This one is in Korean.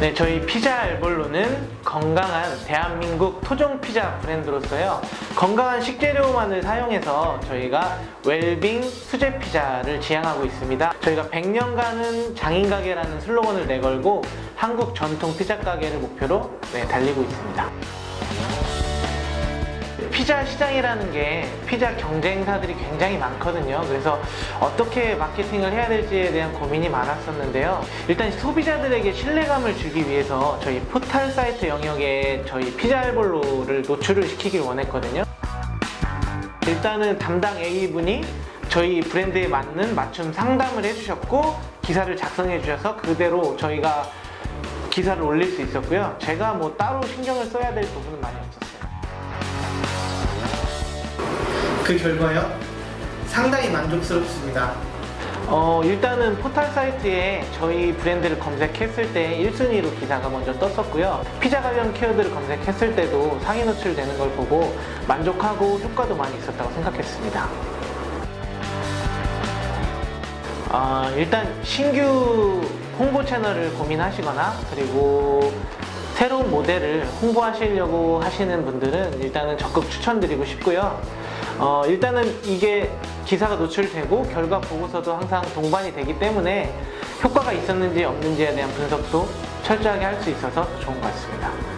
네, 저희 피자 알볼로는 건강한 대한민국 토종 피자 브랜드로서요. 건강한 식재료만을 사용해서 저희가 웰빙 수제 피자를 지향하고 있습니다. 저희가 100년간은 장인 가게라는 슬로건을 내걸고 한국 전통 피자 가게를 목표로 네, 달리고 있습니다. 피자 시장이라는 게 피자 경쟁사들이 굉장히 많거든요. 그래서 어떻게 마케팅을 해야 될지에 대한 고민이 많았었는데요. 일단 소비자들에게 신뢰감을 주기 위해서 저희 포탈 사이트 영역에 저희 피자 알볼로를 노출을 시키길 원했거든요. 일단은 담당 A분이 저희 브랜드에 맞는 맞춤 상담을 해주셨고 기사를 작성해 주셔서 그대로 저희가 기사를 올릴 수 있었고요. 제가 뭐 따로 신경을 써야 될 부분은 많이 없었어요. 그 결과요? 상당히 만족스럽습니다. 어, 일단은 포털 사이트에 저희 브랜드를 검색했을 때 1순위로 기사가 먼저 떴었고요. 피자 관련 키워드를 검색했을 때도 상위 노출되는 걸 보고 만족하고 효과도 많이 있었다고 생각했습니다. 아, 일단 신규 홍보 채널을 고민하시거나 그리고 새로운 모델을 홍보하시려고 하시는 분들은 일단은 적극 추천드리고 싶고요. 어, 일단은 이게 기사가 노출되고 결과 보고서도 항상 동반이 되기 때문에 효과가 있었는지 없는지에 대한 분석도 철저하게 할 수 있어서 좋은 것 같습니다.